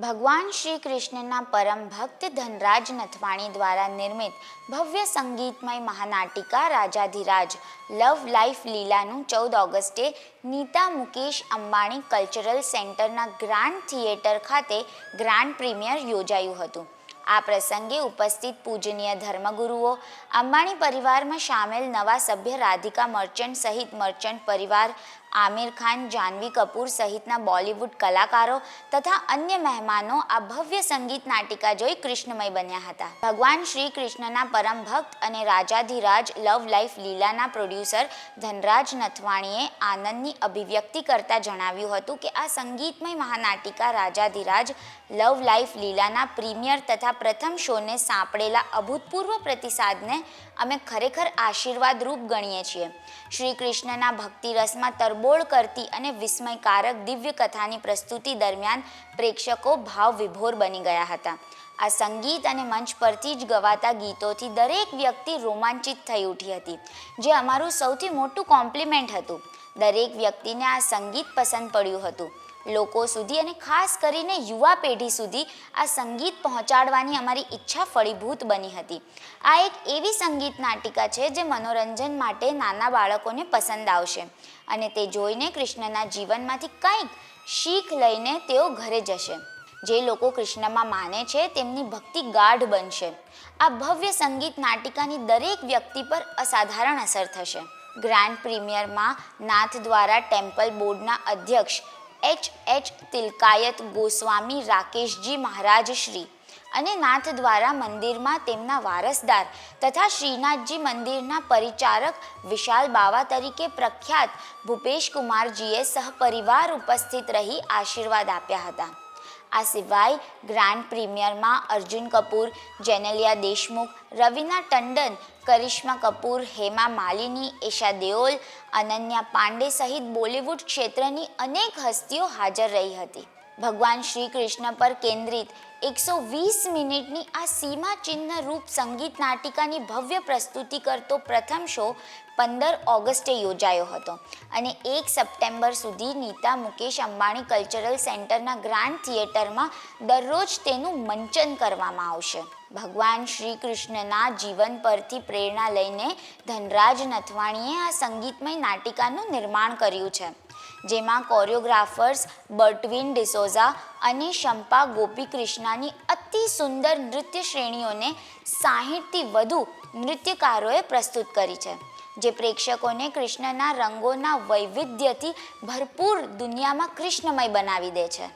ભગવાન શ્રી કૃષ્ણના પરમ ભક્ત ધનરાજ નથવાણી દ્વારા નિર્મિત ભવ્ય સંગીતમય મહાનાટિકા રાજાધિરાજ લવ લાઈફ લીલાનું ચૌદ ઓગસ્ટે નીતા મુકેશ અંબાણી કલ્ચરલ સેન્ટરના ગ્રાન્ડ થિયેટર ખાતે ગ્રાન્ડ પ્રીમિયર યોજાયું હતું. આ પ્રસંગે ઉપસ્થિત પૂજનીય ધર્મગુરુઓ, અંબાણી પરિવારમાં સામેલ નવા સભ્ય રાધિકા મર્ચન્ટ સહિત મર્ચન્ટ પરિવાર આમિર ખાન, જાનવી કપૂર સહિતના બોલિવૂડ કલાકારો તથા અન્ય મહેમાનો આ ભવ્ય સંગીત નાટિકા જોઈ કૃષ્ણમય બન્યા હતા. ભગવાન શ્રી કૃષ્ણના પરમ ભક્ત અને રાજાધિરાજ લવ લાઈફ લીલાના પ્રોડ્યુસર ધનરાજ નથવાણીએ આનંદની અભિવ્યક્તિ કરતા જણાવ્યું હતું કે આ સંગીતમય મહાનાટિકા રાજાધિરાજ લવ લાઈફ લીલાના પ્રીમિયર તથા પ્રથમ શોને સાંપડેલા અભૂતપૂર્વ પ્રતિસાદને અમે ખરેખર આશીર્વાદરૂપ ગણીએ છીએ. શ્રી કૃષ્ણના ભક્તિ રસમાં તરબોળ કરતી અને વિસ્મયકારક દિવ્ય કથાની પ્રસ્તુતિ દરમિયાન પ્રેક્ષકો ભાવ વિભોર બની ગયા હતા. આ સંગીત અને મંચ પરથી જ ગવાતા ગીતોથી દરેક વ્યક્તિ રોમાંચિત થઈ ઉઠી હતી, જે અમારું સૌથી મોટું કોમ્પ્લિમેન્ટ હતું. દરેક વ્યક્તિને આ સંગીત પસંદ પડ્યું હતું. લોકો સુધી અને ખાસ કરીને યુવા પેઢી સુધી આ સંગીત પહોંચાડવાની અમારી ઈચ્છા ફળીભૂત બની હતી. આ એક એવી સંગીત નાટિકા છે જે મનોરંજન માટે નાના બાળકોને પસંદ આવશે અને તે જોઈને કૃષ્ણના જીવનમાંથી કંઈક શીખ લઈને તેઓ ઘરે જશે. જે લોકો કૃષ્ણમાં માને છે તેમની ભક્તિ ગાઢ બનશે. આ ભવ્ય સંગીત નાટિકાની દરેક વ્યક્તિ પર અસાધારણ અસર થશે. ગ્રાન્ડ પ્રીમિયરમાં નાથ દ્વારા ટેમ્પલ બોર્ડના અધ્યક્ષ એચ એચ તિલકાયત ગોસ્વામી રાકેશજી મહારાજ શ્રી અને નાથ દ્વારા મંદિરમાં તેમના વારસદાર તથા શ્રીનાથજી મંદિરના પરિચારક વિશાલ બાવા તરીકે પ્રખ્યાત ભૂપેશ કુમારજીએ સહપરિવાર ઉપસ્થિત રહી આશીર્વાદ આપ્યા હતા. આ સિવાય ગ્રાન્ડ પ્રીમિયરમાં અર્જુન કપૂર, જેનેલિયા દેશમુખ, રવિના ટંડન, કરિશ્મા કપૂર, હેમા માલિની, એશા દેઓલ, અનન્યા પાંડે સહિત બોલિવૂડ ક્ષેત્રની અનેક હસ્તીઓ હાજર રહી હતી. ભગવાન શ્રી કૃષ્ણ પર કેન્દ્રિત એકસો વીસ મિનિટની આ સીમા ચિહ્ન રૂપ સંગીત નાટિકાની ભવ્ય પ્રસ્તુતિ કરતો પ્રથમ શો પંદર ઓગસ્ટે યોજાયો હતો અને એક સપ્ટેમ્બર સુધી નીતા મુકેશ અંબાણી કલ્ચરલ સેન્ટરના ગ્રાન્ડ થિયેટરમાં દરરોજ તેનું મંચન કરવામાં આવશે. ભગવાન શ્રી કૃષ્ણના જીવન પરથી પ્રેરણા લઈને ધનરાજ નથવાણીએ આ સંગીતમય નાટિકાનું નિર્માણ કર્યું છે. જેમાં કોરિયોગ્રાફર્સ બર્ટવિન ડિસોઝા અને શંપા ગોપી કૃષ્ણાની અતિ સુંદર નૃત્ય શ્રેણીઓને સાહીઠથી વધુ નૃત્યકારોએ પ્રસ્તુત કરી છે, જે પ્રેક્ષકોને કૃષ્ણના રંગોના વૈવિધ્યથી ભરપૂર દુનિયામાં કૃષ્ણમય બનાવી દે છે.